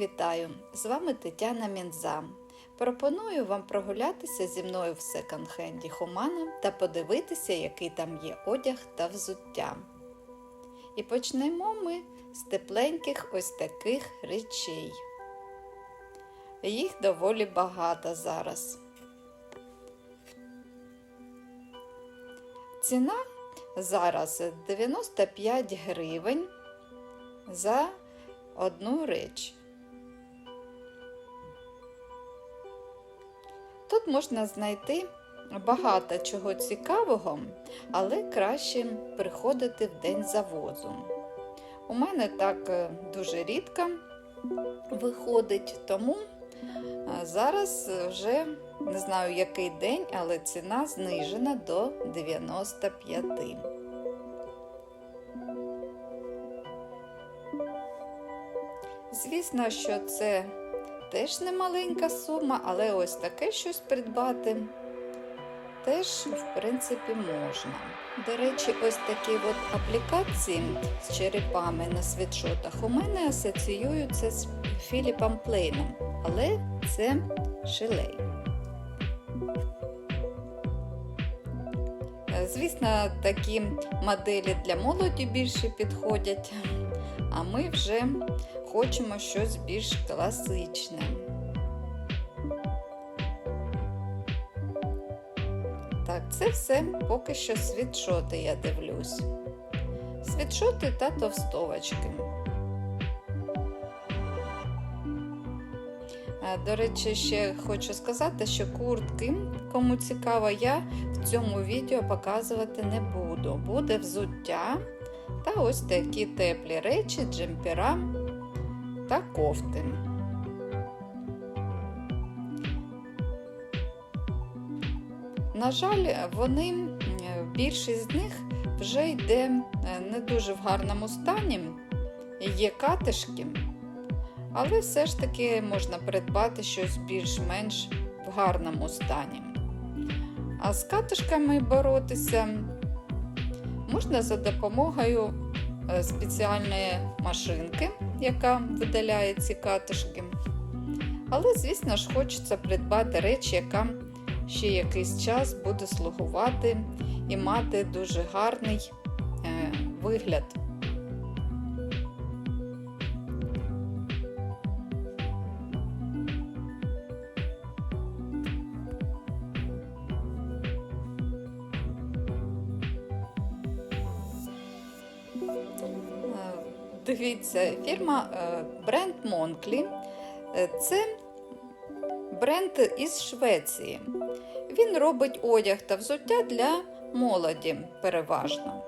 вітаю! З вами Тетяна Мінза. Пропоную вам прогулятися зі мною в секонд-хенді Хумана та подивитися, який там є одяг та взуття. І почнемо ми з тепленьких ось таких речей. Їх доволі багато зараз. Ціна зараз 95 гривень за одну річ. Тут можна знайти багато чого цікавого, але краще приходити в день завозу. У мене так е, дуже рідко виходить, тому е, зараз вже не знаю який день, але ціна знижена до 95. Звісно, що це теж не маленька сума, але ось таке щось придбати теж, в принципі, можна. До речі, ось такі от аплікації з черепами на світшотах у мене асоціюються з Філіпом Плейном, але це шилей. Звісно, такі моделі для молоді більше підходять, а ми вже хочемо щось більш класичне. Так, це все поки що світшоти, я дивлюсь. Світшоти та товстовочки. До речі, ще хочу сказати, що куртки, кому цікаво, я в цьому відео показувати не буду. Буде взуття та ось такі теплі речі, джемпера та кофти. На жаль, вони, більшість з них вже йде не дуже в гарному стані, є катишки, але все ж таки можна придбати щось більш-менш в гарному стані. А з катишками боротися можна за допомогою спеціальної машинки, яка видаляє ці катишки. Але, звісно ж, хочеться придбати речі, яка ще якийсь час буде слугувати і мати дуже гарний е, вигляд. Дивіться, фірма бренд Монклі. Це бренд із Швеції. Він робить одяг та взуття для молоді переважно.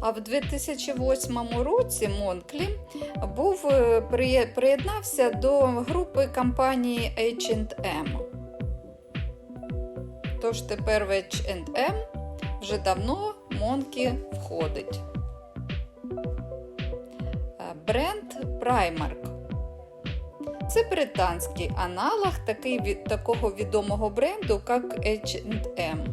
А в 2008 році Монклі був приєднався до групи компанії H&M. Тож тепер в H&M вже давно Монкі входить. Бренд Primark. Це британський аналог такий, такого відомого бренду, як H&M.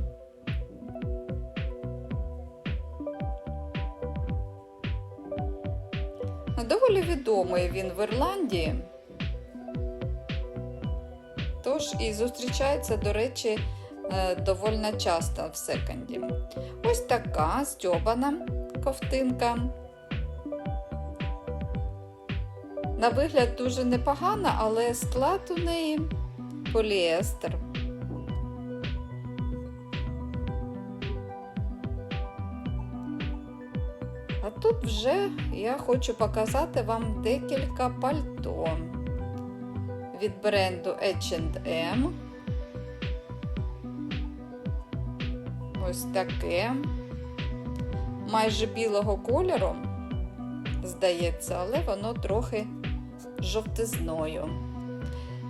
Доволі відомий він в Ірландії. Тож і зустрічається, до речі, доволі часто в секонді. Ось така стьобана ковтинка. На вигляд дуже непогана, але склад у неї поліестер. А тут вже я хочу показати вам декілька пальто від бренду H&M. Ось таке, майже білого кольору, здається, але воно трохи жовтизною.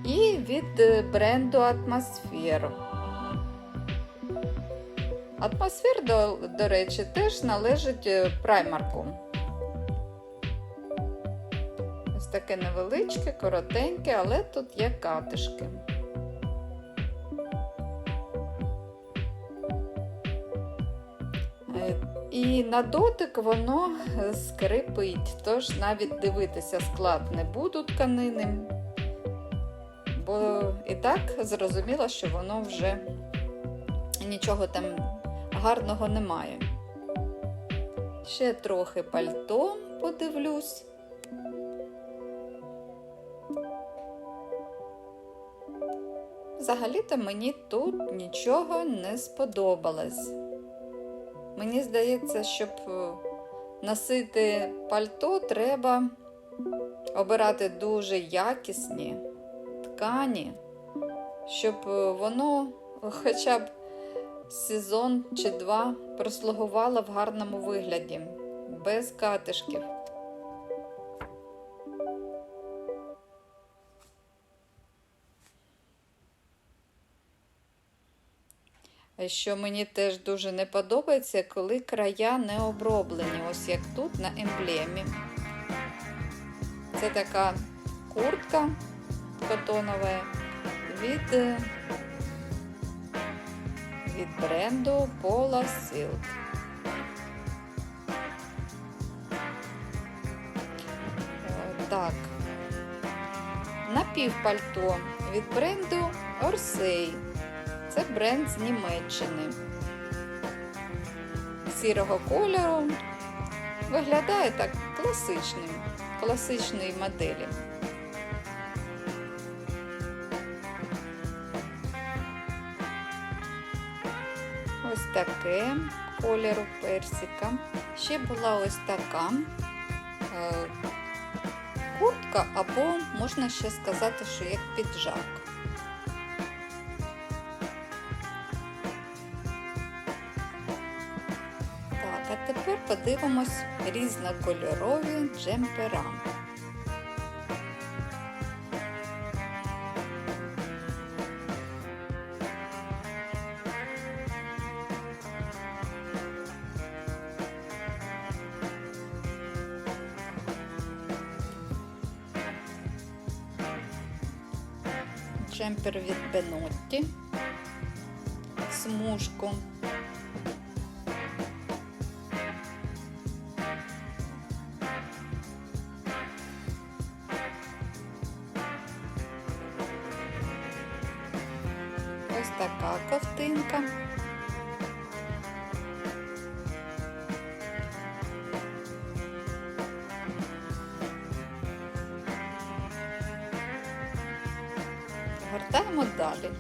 І від бренду Атмосфер. Атмосфер, до, до речі, теж належить праймарку. Ось таке невеличке, коротеньке, але тут є катишки. І на дотик воно скрипить, тож навіть дивитися склад не буду тканини, бо і так зрозуміло, що воно вже нічого там гарного немає. Ще трохи пальто подивлюсь. Взагалі-то мені тут нічого не сподобалось. Мені здається, щоб е, носити пальто, треба обирати дуже якісні ткані, щоб е, воно хоча б сезон чи два прослугувало в гарному вигляді, без катишків. Що мені теж дуже не подобається, коли края не оброблені, ось як тут на емблемі. Це така куртка котонова від, е, від бренду Pola Silk. Е, Так, напівпальто від бренду Orsay. Це бренд з Німеччини. Сірого кольору. Виглядає так класичним, класичної моделі. Ось таке кольору персика. Ще була ось така е, куртка, або можна ще сказати, що як піджак. Тепер подивимось різнокольорові джемпера. Джемпер від Бенотті, смужку. Гортаємо далі.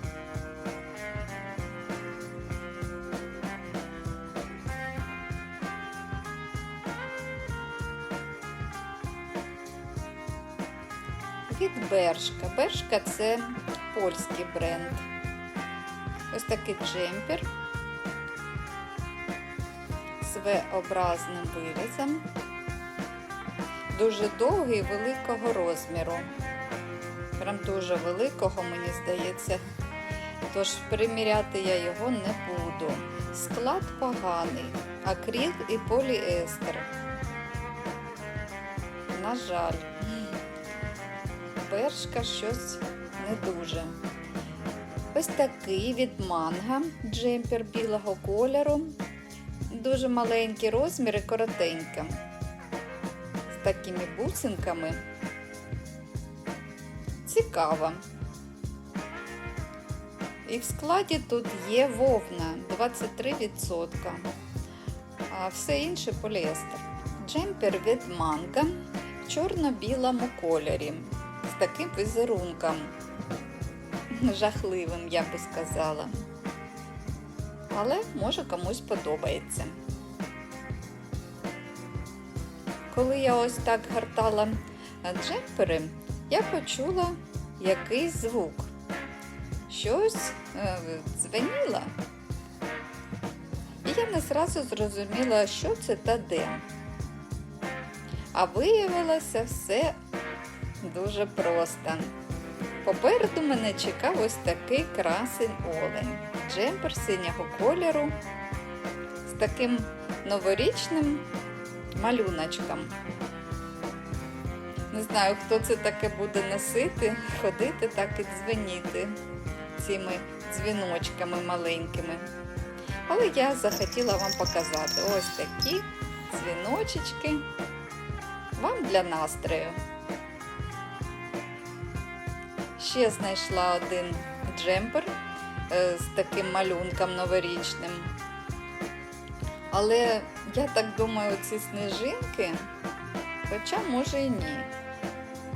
Від Бершка. Бершка це польський бренд. Ось такий джемпер з V-образним вирізом. Дуже довгий великого розміру. Прям дуже великого, мені здається. Тож приміряти я його не буду. Склад поганий, акрил і поліестер. На жаль, бершка щось не дуже. Ось такий від манга джемпер білого кольору. Дуже маленький розмір і коротенька. З такими бусинками. Цікаво. І в складі тут є вовна 23%, а все інше поліестер. Джемпер від манга в чорно-білому кольорі з таким візерунком. Жахливим, я би сказала. Але може комусь подобається. Коли я ось так гартала джемпери, я почула якийсь звук. Щось е, дзвеніло. І я не зразу зрозуміла, що це та де. А виявилося все дуже просто. Попереду мене чекав ось такий красень олень. Джемпер синього кольору з таким новорічним малюночком. Не знаю, хто це таке буде носити, ходити так і дзвеніти цими дзвіночками маленькими. Але я захотіла вам показати ось такі дзвіночечки вам для настрою. Ще знайшла один джемпер е, з таким малюнком новорічним. Але я так думаю, ці сніжинки, хоча може і ні.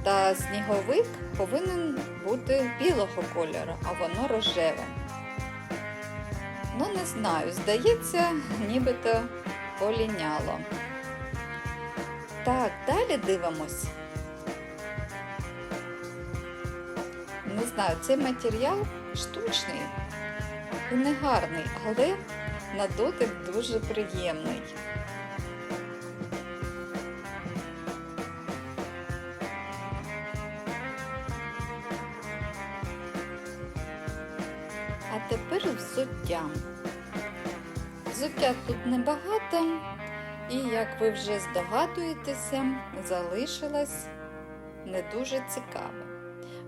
Та сніговик повинен бути білого кольору, а воно рожеве. Ну, не знаю, здається, нібито поліняло. Так, далі дивимось. Не знаю, цей матеріал штучний і не гарний, але на дотик дуже приємний. Тепер взуття. Взуття тут небагато, і, як ви вже здогадуєтеся, залишилось не дуже цікаве.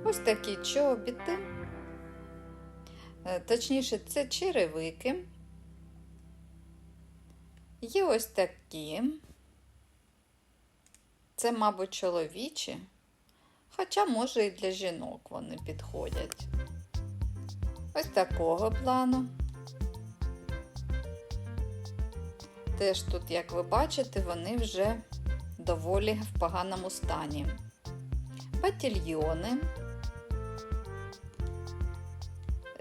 Ось такі чобіти, Е, точніше, це черевики. Є ось такі. Це, мабуть, чоловічі, хоча, може, і для жінок вони підходять. Ось такого плану. Теж тут, як ви бачите, вони вже доволі в поганому стані. Батільйони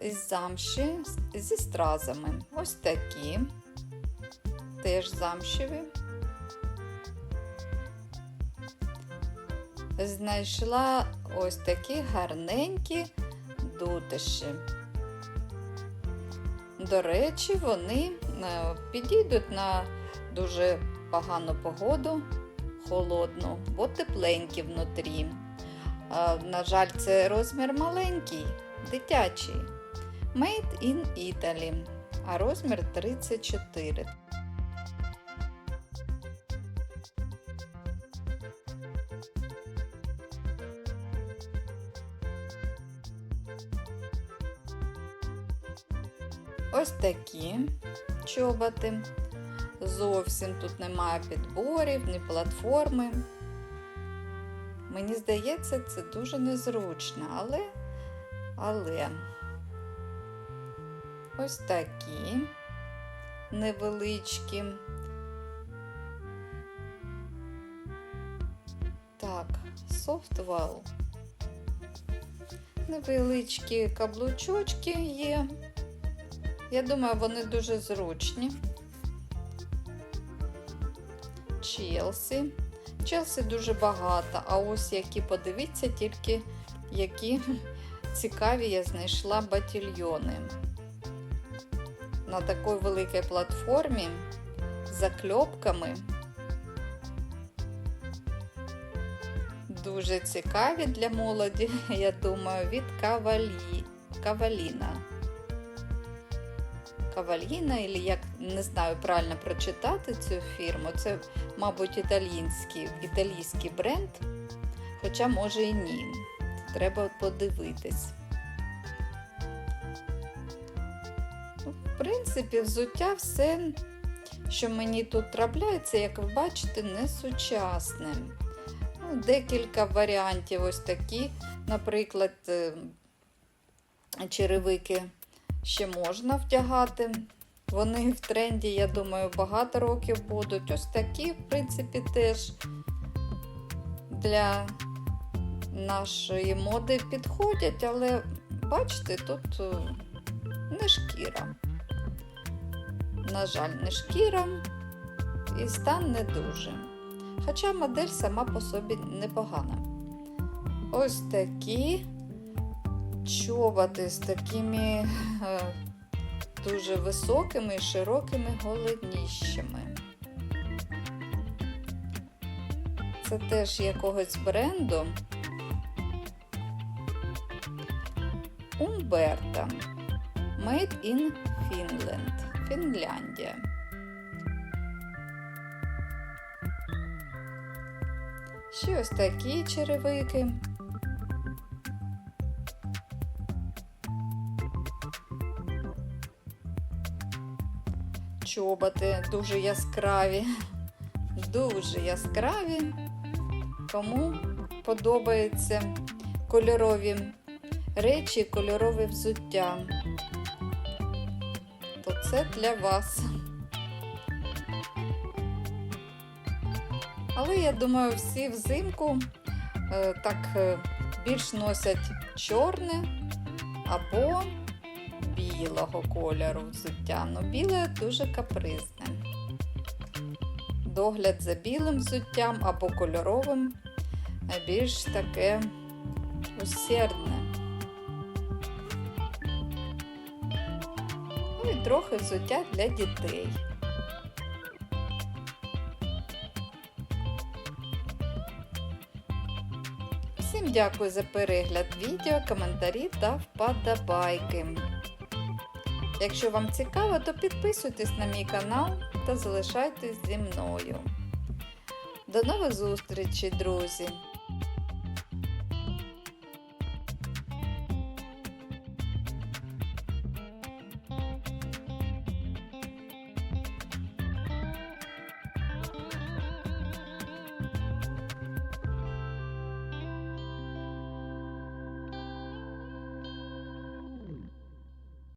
із замші зі стразами. Ось такі, теж замшеві. Знайшла ось такі гарненькі дутиші. До речі, вони е, підійдуть на дуже погану погоду, холодну, бо тепленькі внутрі. Е, На жаль, це розмір маленький, дитячий. Made in Italy, а розмір 34. Ось такі чоботи. Зовсім тут немає підборів, ні платформи. Мені здається, це дуже незручно, але, але ось такі невеличкі. Так, софтвал. Невеличкі каблучочки є. Я думаю, вони дуже зручні. Челсі. Челсі дуже багато, а ось які, подивіться, тільки які цікаві я знайшла батільйони. На такій великій платформі з закльопками. Дуже цікаві для молоді, я думаю, від Кавалі... Каваліна. Каваліна, або як не знаю правильно прочитати цю фірму. Це, мабуть, італійський, італійський бренд, хоча може і ні. Треба подивитись. Ну, В принципі, взуття все, що мені тут трапляється, як ви бачите, не сучасне. Ну, Декілька варіантів ось такі, наприклад, е, черевики ще можна вдягати. Вони в тренді, я думаю, багато років будуть. Ось такі, в принципі, теж для нашої моди підходять, але бачите, тут е, не шкіра. На жаль, не шкіра і стан не дуже. Хоча модель сама по собі непогана. Ось такі чоботи з такими е, дуже високими і широкими голенищами. Це теж якогось бренду. Умберта. Made in Finland. Фінляндія. Ще такі черевики. Чоботи дуже яскраві. Дуже яскраві. Кому подобаються кольорові речі, кольорове взуття, то це для вас. Але я думаю, всі взимку е, так е, більш носять чорне або білого кольору взуття. Ну, біле дуже капризне. Догляд за білим взуттям або кольоровим е, більш таке усердне. Ну і трохи взуття для дітей. Всім дякую за перегляд відео, коментарі та вподобайки. Якщо вам цікаво, то підписуйтесь на мій канал та залишайтесь зі мною. До нових зустрічей, друзі!